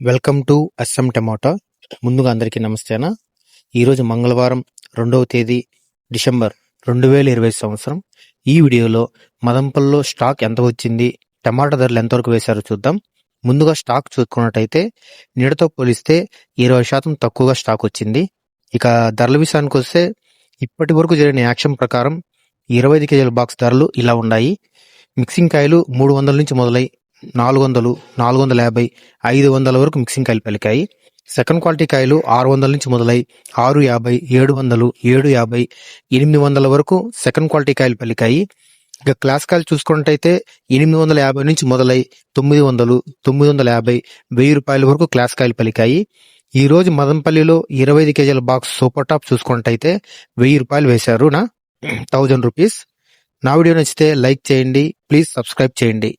Welcome to Assam టమాటా. ముందుగా అందరికీ నమస్తేనా ఈరోజు మంగళవారం రెండవ తేదీ డిసెంబర్ రెండు వేల ఇరవై సంవత్సరం. ఈ వీడియోలో మదంపల్లో స్టాక్ ఎంత వచ్చింది టమాటా ధరలు ఎంతవరకు వేశారో చూద్దాం. ముందుగా స్టాక్ చూసుకున్నట్టయితే నీడతో పోలిస్తే ఇరవై శాతం తక్కువగా స్టాక్ వచ్చింది. ఇక ధరల విషయానికి వస్తే ఇప్పటి వరకు జరిగిన యాక్షన్ ప్రకారం ఇరవై ఐదు కేజీల బాక్స్ ధరలు ఇలా ఉన్నాయి. మిక్సింగ్ కాయలు మూడు వందల నుంచి మొదలై నాలుగు వందలు నాలుగు వందల యాభై ఐదు వందల వరకు మిక్సింగ్ కాయలు పలికాయి. సెకండ్ క్వాలిటీ కాయలు ఆరు వందల నుంచి మొదలై ఆరు యాభై ఏడు వందలు ఏడు యాభై ఎనిమిది వందల వరకు సెకండ్ క్వాలిటీ కాయలు పలికాయి. ఇక క్లాస్ కాయలు చూసుకున్నట్టయితే ఎనిమిది వందల యాభై నుంచి మొదలై తొమ్మిది వందలు తొమ్మిది వందల యాభై వెయ్యి రూపాయల వరకు క్లాస్ కాయలు పలికాయి. ఈ రోజు మదంపల్లిలో ఇరవై ఐదు కేజీల బాక్స్ సూపర్ టాప్ చూసుకున్నట్టయితే వెయ్యి రూపాయలు వేశారు. నా థౌజండ్ రూపీస్. నా వీడియో నచ్చితే లైక్ చేయండి. ప్లీజ్ సబ్స్క్రైబ్ చేయండి.